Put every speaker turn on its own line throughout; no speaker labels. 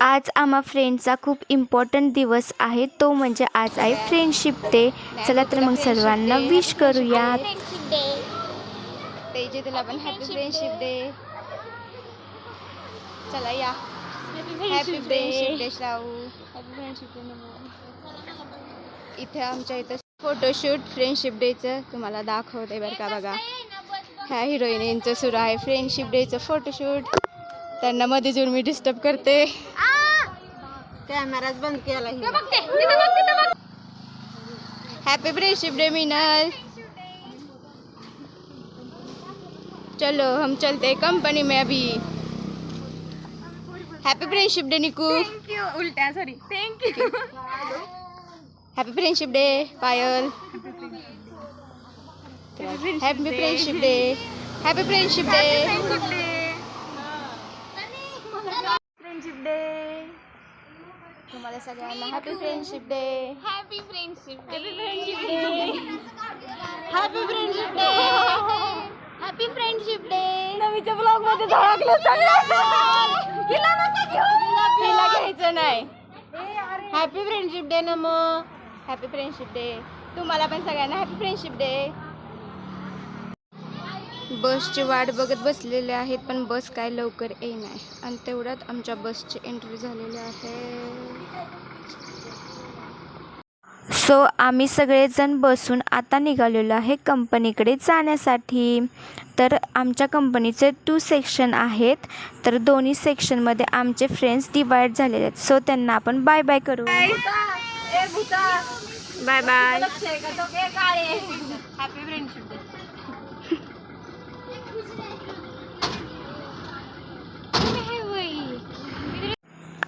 आज आम्हा फ्रेंडचा खूप इम्पॉर्टंट दिवस आहे. तो म्हणजे आज आहे फ्रेंडशिप डे चला तर मग सर्वांना विश करूयात
तेजे तुला पण हॅपी फ्रेंडशिप डे चला या. हॅपी फ्रेंडशिप डे श्रावू हॅपी फ्रेंडशिप डे इथे आमच्या इथं फोटोशूट फ्रेंडशिप डेचं तुम्हाला दाखवते बरं का बघा. ह्या हिरोईनींचं सुरू आहे. फ्रेंडशिप डेचं फोटोशूट त्यांना मध्ये येऊन मी डिस्टर्ब करते. कॅमेराच बंद केला हॅपी फ्रेंडशिप डे मिनल चलो हम चलते कंपनी में अभी। Happy friendship day Niku.
उलट्या sorry thank you
happy friendship day Payal. Happy friendship day happy friendship day तुम्हाला सगळ्यांना happy friendship day
happy friendship
happy friendship day happy friendship day happy friendship day
नवीच्या ब्लॉगमध्ये धडकलं
तिला घ्यायचं नाही. Happy friendship day ना मग हॅपी फ्रेंडशिप डे तुम्हाला पण सगळ्यांना हॅपी फ्रेंडशिप डे बसची वाट बघत बसलेले आहेत पण बस काय लवकर येईनाय. आणि तेवढ्यात आमच्या बसची एंट्री झालेली आहे.
सो आम्ही सगळेजण बसून आता निघालेलो आहे कंपनीकडे जाण्यासाठी. तर आमच्या कंपनीचे टू सेक्शन आहेत. तर दोन्ही सेक्शनमध्ये आमचे फ्रेंड्स डिवाइड झालेले आहेत. सो त्यांना आपण बाय बाय करू. Bye bye
happy friendship day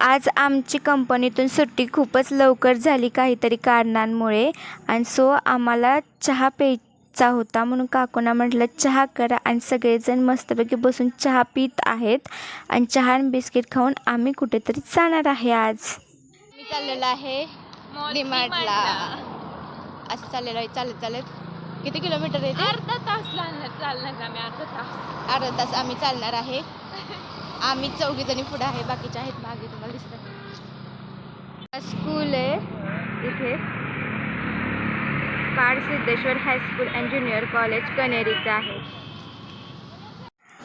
आज आमची कंपनीतून सुट्टी खूपच लवकर झाली काहीतरी कारणांमुळे. आणि सो आम्हाला चहा प्यायचा होता म्हणून काकूना म्हटलं चहा करा. आणि सगळेजण मस्तपैकी बसून चहा पित आहेत. आणि चहा आणि बिस्किट खाऊन आम्ही कुठेतरी जाणार आहे आज.
मी चाललेलो आहे डीमार्टला. असं चाललेलो आहे चालत चालत. किती किलोमीटर आहे?
अर्धा तास चालणार चालणार का मी अर्धा तास.
अर्धा तास आम्ही चालणार आहे. आम्ही चौघी जणी पुढे आहे बाकीचे आहेत मागे तुम्हाला दिसतात स्कूल आहे इथे. काड Siddheshwar high school and junior college कनेरीचं आहे.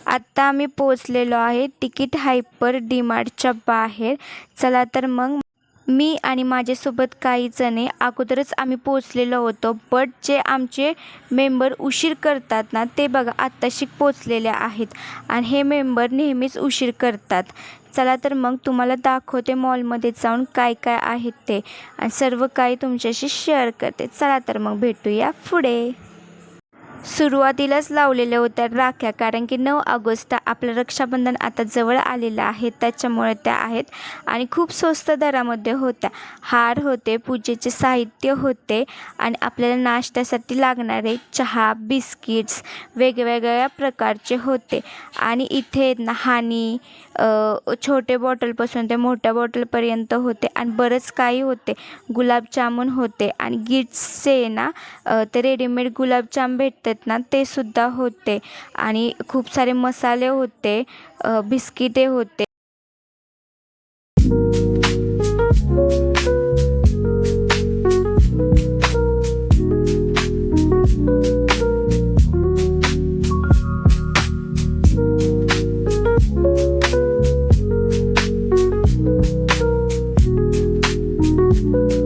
आत्ता आम्ही पोचलेलो आहे तिकीट हायपर डीमार्टच्या बाहेर. चला तर मग मी आणि माझ्यासोबत काही जणे अगोदरच आम्ही पोचलेलो होतो बट जे आमचे मेंबर उशीर करतात ना ते बघा आत्ताशी पोचलेले आहेत. आणि हे मेंबर नेहमीच उशीर करतात. चला तर मग तुम्हाला दाखवते मॉलमध्ये जाऊन काय काय आहेत ते. आणि सर्व काही तुमच्याशी शेअर करते. चला तर मग भेटूया पुढे. सुरुवातीलाच लावलेल्या होत्या राख्या कारण की नऊ ऑगस्ट आपलं रक्षाबंधन आता जवळ आलेलं आहे त्याच्यामुळे त्या आहेत आणि खूप स्वस्त दरामध्ये होत्या. हार होते पूजेचे साहित्य होते आणि आपल्याला नाश्त्यासाठी लागणारे चहा बिस्किट्स वेगवेगळ्या प्रकारचे होते. आणि इथे हानी छोटे बॉटलपासून ते मोठ्या बॉटलपर्यंत होते आणि बरंच काही होते. गुलाबजामुन होते आणि गिट्सचे ना ते रेडीमेड गुलाबजाम भेटतात. आहेत ना ते सुद्धा होते. आणि खूप सारे मसाले होते बिस्किटे होते. thank you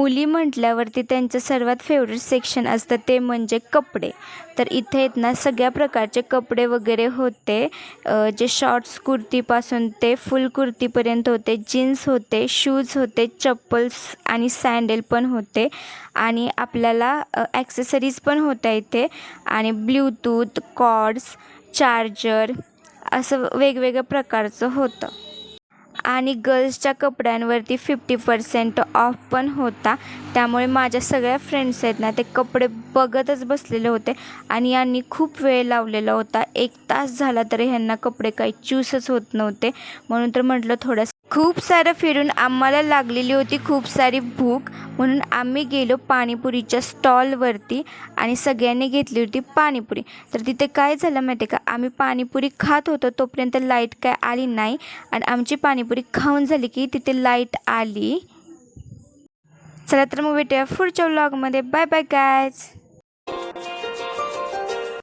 मुली म्हटल्यावरती त्यांचं सर्वात फेवरेट सेक्शन असतं ते म्हणजे कपडे. तर इथे आहेत ना सगळ्या प्रकारचे कपडे वगैरे होते. जे शॉर्ट्स कुर्तीपासून ते फुल कुर्तीपर्यंत होते. जीन्स होते शूज होते चप्पल्स आणि सँडल पण होते. आणि आपल्याला ॲक्सेसरीज पण होत्या इथे. आणि ब्ल्यूटूथ कॉड्स चार्जर असं वेगवेगळ्या प्रकारचं होतं. आणि गर्ल्सच्या कपड्यांवरती फिफ्टी पर्सेंट ऑफ पण होता. त्यामुळे माझ्या सगळ्या फ्रेंड्स आहेत ना ते कपडे बघतच बसलेले होते आणि यांनी खूप वेळ लावलेला होता. एक तास झाला तरी ह्यांना कपडे काही चूसच होत नव्हते. म्हणून तर म्हटलं थोडंसं खूप सारं फिरून आम्हाला लागलेली होती खूप सारी भूक. म्हणून आम्ही गेलो पाणीपुरीच्या स्टॉलवरती आणि सगळ्यांनी घेतली होती पाणीपुरी. तर तिथे काय झालं माहिती आहे का? आम्ही पाणीपुरी खात होतो तोपर्यंत लाइट काय आली नाही. आणि आमची पाणीपुरी खाऊन झाली की तिथे लाइट आली. चला तर मग भेटूया पुढच्या व्लॉगमध्ये बाय बाय गायज